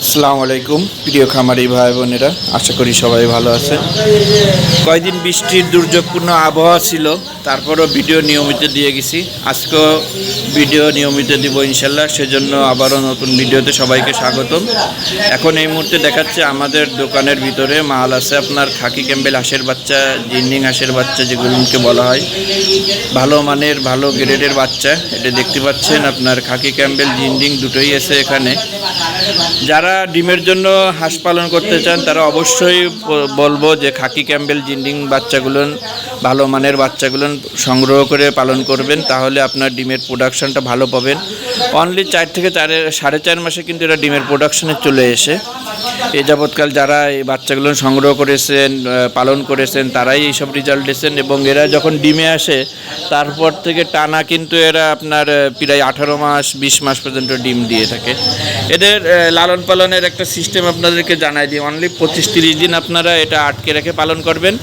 আসসালামু আলাইকুম, প্রিয় খামারি ভাই বোনেরা, আশা করি সবাই ভালো আছে। কয়দিন বৃষ্টির দুর্যোগপূর্ণ আবহাওয়া ছিল, তারপরও ভিডিও নিয়মিত দিয়ে গেছি। আজকেও ভিডিও নিয়মিত দিব ইনশাল্লাহ, সেজন্য আবারও নতুন ভিডিওতে সবাইকে স্বাগতম। এখন এই মুহূর্তে দেখাচ্ছে আমাদের দোকানের ভিতরে মাল আছে আপনার খাকি ক্যাম্বেল হাঁসের বাচ্চা, জিন্ডিং হাঁসের বাচ্চা যেগুলোকে বলা হয়। ভালো মানের, ভালো গ্রেডের বাচ্চা, এটা দেখতে পাচ্ছেন আপনার খাকি ক্যাম্বেল, জিন্ডিং দুটোই আছে এখানে। যারা ডিমের জন্য হাঁস পালন করতে চান, তারা অবশ্যই বলব যে খাকি ক্যাম্বেল, জিন্ডিং বাচ্চাগুলো, ভালো মানের বাচ্চাগুলো সংগ্রহ করে পালন করবেন, তাহলে আপনার ডিমের প্রোডাকশানটা ভালো পাবেন। অনলি চার থেকে চারে সাড়ে চার মাসে কিন্তু এটা ডিমের প্রোডাকশানে চলে এসে। এ যাবৎকাল যারা এই বাচ্চাগুলো সংগ্রহ করেছেন পালন করেছেন, তারাই এইসব রেজাল্ট দিয়েছেন এবং এরা যখন ডিমে আসে, তারপর থেকে টানা কিন্তু এরা আপনার প্রায় আঠারো মাস, বিশ মাস পর্যন্ত ডিম দিয়ে থাকে। এদের লালন পালনের একটা সিস্টেম আপনাদেরকে জানাই দিই। অনলি পঁচিশ তিরিশ দিন আপনারা এটা আটকে রেখে পালন করবেন।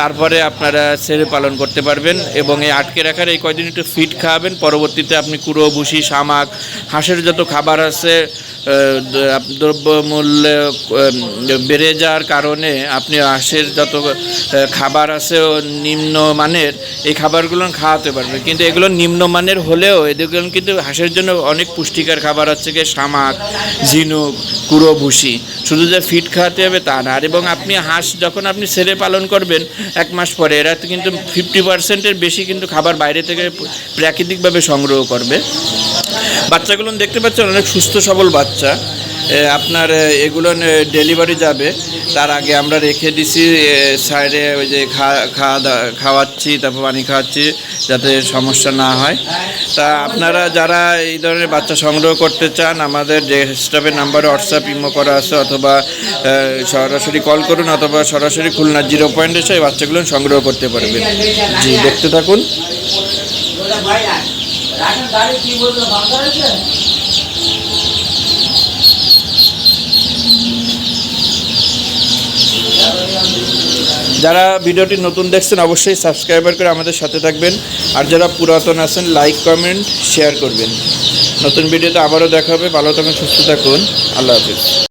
তারপরে আপনারা ছেড়ে পালন করতে পারবেন এবং এই আটকে রাখার এই কয়দিন একটু ফিট খাওয়াবেন। পরবর্তীতে আপনি কুড়ো, ভুসি শামাক হাঁসের যত খাবার আছে দ্রব্যমূল্য বেড়ে যাওয়ার কারণে আপনি হাঁসের যত খাবার আছে ও নিম্ন মানের, এই খাবারগুলো খাওয়াতে পারবেন। কিন্তু এগুলো নিম্নমানের হলেও এদেরগুলো কিন্তু হাঁসের জন্য অনেক পুষ্টিকর খাবার হচ্ছে গিয়ে শামাক ঝিনুক, কুড়ো ভুসি। শুধু যে ফিট খাওয়াতে হবে তা না। আর এবং আপনি হাঁস যখন আপনি ছেড়ে পালন করবেন, এক মাস পরে এরা কিন্তু ফিফটি পার্সেন্টের বেশি কিন্তু খাবার বাইরে থেকে প্রাকৃতিকভাবে সংগ্রহ করবে। বাচ্চাগুলো দেখতে পাচ্ছেন, অনেক সুস্থ, সবল বাচ্চা। আপনার এগুলো ডেলিভারি যাবে। তার আগে আমরা রেখে দিছি সাইডে ওই যে খাওয়া খাওয়াচ্ছি, তারপর পানি খাওয়াচ্ছি, যাতে সমস্যা না হয়। তা আপনারা যারা এই ধরনের বাচ্চা সংগ্রহ করতে চান, আমাদের যে স্টাফের নাম্বারে হোয়াটসঅ্যাপ ইমো করা আছে, অথবা সরাসরি কল করুন, অথবা সরাসরি খুলনা জিরো পয়েন্ট এসে এই বাচ্চাগুলো সংগ্রহ করতে পারবেন। জি, দেখতে থাকুন। যারা ভিডিওটি নতুন দেখছেন, অবশ্যই সাবস্ক্রাইবার করে আমাদের সাথে থাকবেন। আর যারা পুরাতন আছেন লাইক কমেন্ট শেয়ার করবেন। নতুন ভিডিওতে আবারও দেখা হবে। ভালো থাকুন, সুস্থ থাকুন। আল্লাহ হাফিজ।